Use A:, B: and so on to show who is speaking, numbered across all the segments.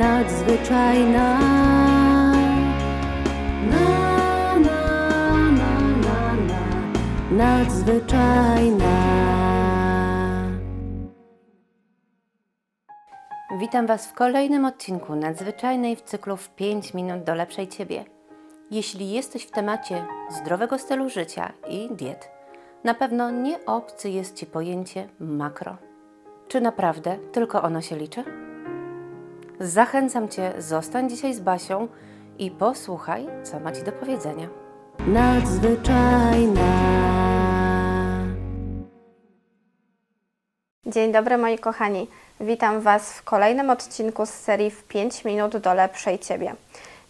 A: nadzwyczajna. Na, na, na, na, na, nadzwyczajna. Witam Was w kolejnym odcinku nadzwyczajnej w cyklu w 5 minut do lepszej Ciebie. Jeśli jesteś w temacie zdrowego stylu życia i diet, na pewno nie obcy jest Ci pojęcie makro. Czy naprawdę tylko ono się liczy? Zachęcam Cię, zostań dzisiaj z Basią i posłuchaj, co ma Ci do powiedzenia. Nadzwyczajna.
B: Dzień dobry moi kochani. Witam Was w kolejnym odcinku z serii w 5 minut do lepszej Ciebie.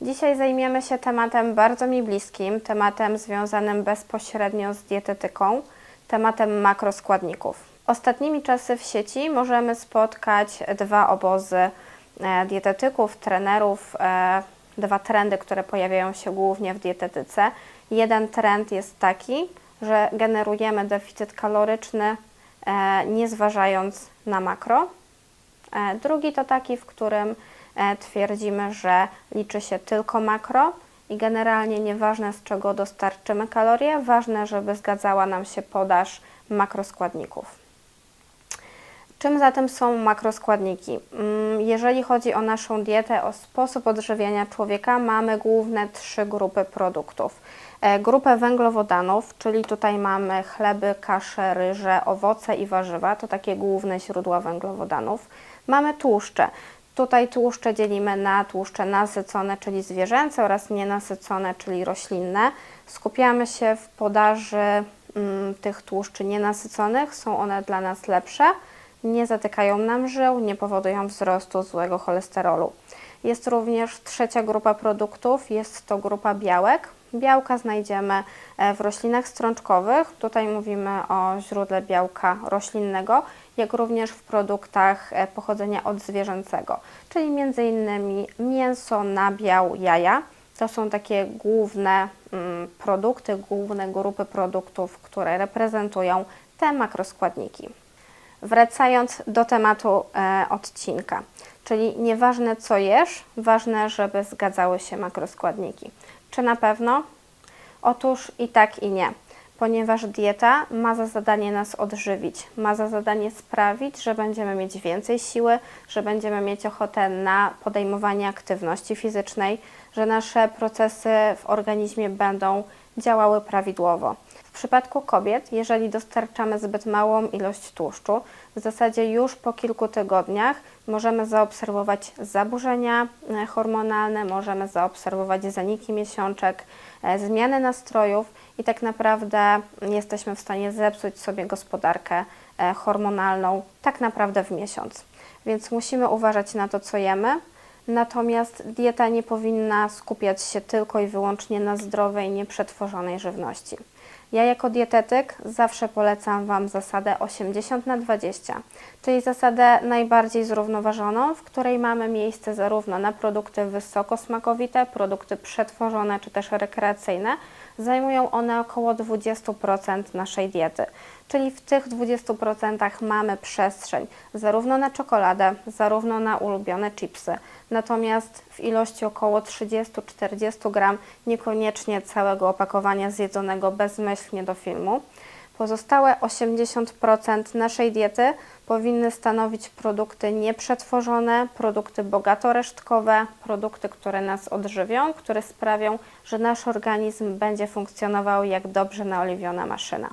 B: Dzisiaj zajmiemy się tematem bardzo mi bliskim, tematem związanym bezpośrednio z dietetyką, tematem makroskładników. Ostatnimi czasy w sieci możemy spotkać dwa obozy dietetyków, trenerów, e, dwa trendy, które pojawiają się głównie w dietetyce. Jeden trend jest taki, że generujemy deficyt kaloryczny e, nie zważając na makro. E, Drugi to taki, w którym e, twierdzimy, że liczy się tylko makro i generalnie nieważne z czego dostarczymy kalorie, ważne, żeby zgadzała nam się podaż makroskładników. Czym zatem są makroskładniki? Mm, Jeżeli chodzi o naszą dietę, o sposób odżywiania człowieka, mamy główne trzy grupy produktów. E, Grupę węglowodanów, czyli tutaj mamy chleby, kasze, ryże, owoce i warzywa, to takie główne źródła węglowodanów. Mamy tłuszcze. Tutaj tłuszcze dzielimy na tłuszcze nasycone, czyli zwierzęce oraz nienasycone, czyli roślinne. Skupiamy się w podaży mm, tych tłuszczy nienasyconych, są one dla nas lepsze nie zatykają nam żył, nie powodują wzrostu złego cholesterolu. Jest również trzecia grupa produktów, jest to grupa białek. Białka znajdziemy e, w roślinach strączkowych, tutaj mówimy o źródle białka roślinnego, jak również w produktach e, pochodzenia odzwierzęcego, czyli m.in. mięso, nabiał, jaja. To są takie główne mm, produkty, główne grupy produktów, które reprezentują te makroskładniki. Wracając do tematu e, odcinka, czyli nieważne co jesz, ważne, żeby zgadzały się makroskładniki. Czy na pewno? Otóż i tak i nie, ponieważ dieta ma za zadanie nas odżywić, ma za zadanie sprawić, że będziemy mieć więcej siły, że będziemy mieć ochotę na podejmowanie aktywności fizycznej, że nasze procesy w organizmie będą działały prawidłowo. W przypadku kobiet, jeżeli dostarczamy zbyt małą ilość tłuszczu, w zasadzie już po kilku tygodniach możemy zaobserwować zaburzenia e, hormonalne, możemy zaobserwować zaniki miesiączek, e, zmiany nastrojów i tak naprawdę jesteśmy w stanie zepsuć sobie gospodarkę e, hormonalną tak naprawdę w miesiąc. Więc musimy uważać na to, co jemy. Natomiast dieta nie powinna skupiać się tylko i wyłącznie na zdrowej, nieprzetworzonej żywności. Ja jako dietetyk zawsze polecam Wam zasadę 80 na 20, czyli zasadę najbardziej zrównoważoną, w której mamy miejsce zarówno na produkty wysokosmakowite, produkty przetworzone czy też rekreacyjne. Zajmują one około 20% naszej diety, czyli w tych 20% mamy przestrzeń zarówno na czekoladę, zarówno na ulubione chipsy, natomiast w ilości około 30-40 gram niekoniecznie całego opakowania zjedzonego bezmyślnie do filmu. Pozostałe 80% naszej diety powinny stanowić produkty nieprzetworzone, produkty bogato-resztkowe, produkty, które nas odżywią, które sprawią, że nasz organizm będzie funkcjonował jak dobrze naoliwiona maszyna.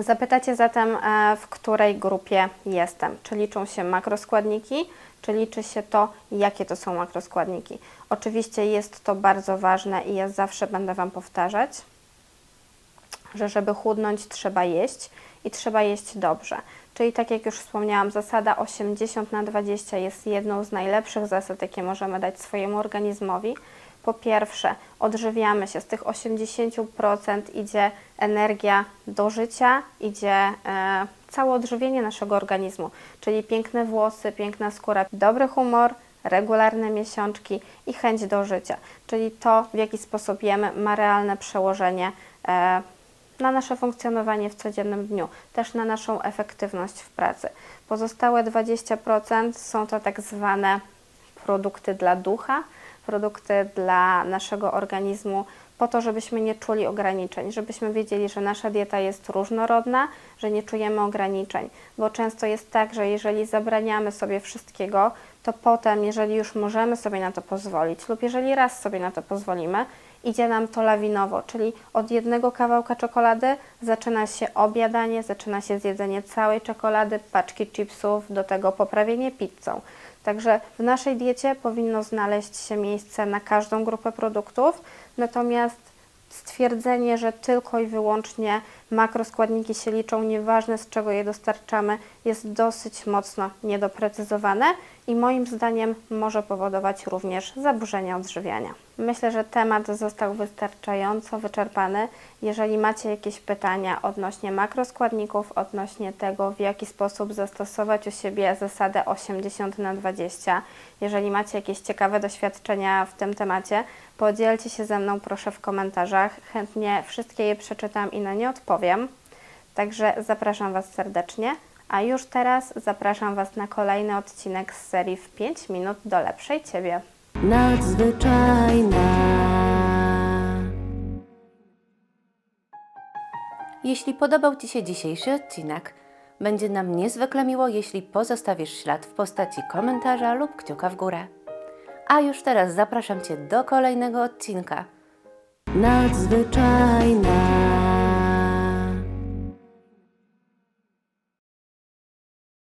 B: Zapytacie zatem, e, w której grupie jestem? Czy liczą się makroskładniki, czy liczy się to, jakie to są makroskładniki? Oczywiście jest to bardzo ważne i ja zawsze będę Wam powtarzać, że żeby chudnąć trzeba jeść i trzeba jeść dobrze. Czyli tak jak już wspomniałam, zasada 80 na 20 jest jedną z najlepszych zasad, jakie możemy dać swojemu organizmowi. Po pierwsze, odżywiamy się. Z tych 80% idzie energia do życia, idzie e, całe odżywienie naszego organizmu, czyli piękne włosy, piękna skóra, dobry humor, regularne miesiączki i chęć do życia. Czyli to, w jaki sposób jemy, ma realne przełożenie e, na nasze funkcjonowanie w codziennym dniu, też na naszą efektywność w pracy. Pozostałe 20% są to tak zwane produkty dla ducha, produkty dla naszego organizmu, po to, żebyśmy nie czuli ograniczeń, żebyśmy wiedzieli, że nasza dieta jest różnorodna, że nie czujemy ograniczeń, bo często jest tak, że jeżeli zabraniamy sobie wszystkiego, to potem, jeżeli już możemy sobie na to pozwolić, lub jeżeli raz sobie na to pozwolimy, idzie nam to lawinowo, czyli od jednego kawałka czekolady zaczyna się obiadanie, zaczyna się zjedzenie całej czekolady, paczki chipsów, do tego poprawienie pizzą. Także w naszej diecie powinno znaleźć się miejsce na każdą grupę produktów, natomiast stwierdzenie, że tylko i wyłącznie makroskładniki się liczą, nieważne z czego je dostarczamy, jest dosyć mocno niedoprecyzowane i moim zdaniem może powodować również zaburzenia odżywiania. Myślę, że temat został wystarczająco wyczerpany. Jeżeli macie jakieś pytania odnośnie makroskładników, odnośnie tego, w jaki sposób zastosować u siebie zasadę 80 na 20, jeżeli macie jakieś ciekawe doświadczenia w tym temacie, podzielcie się ze mną proszę w komentarzach. Chętnie wszystkie je przeczytam i na nie odpowiem. Także zapraszam Was serdecznie. A już teraz zapraszam Was na kolejny odcinek z serii w 5 minut do lepszej Ciebie.
A: Nadzwyczajna. Jeśli podobał Ci się dzisiejszy odcinek, będzie nam niezwykle miło, jeśli pozostawisz ślad w postaci komentarza lub kciuka w górę. A już teraz zapraszam Cię do kolejnego odcinka. Nadzwyczajna.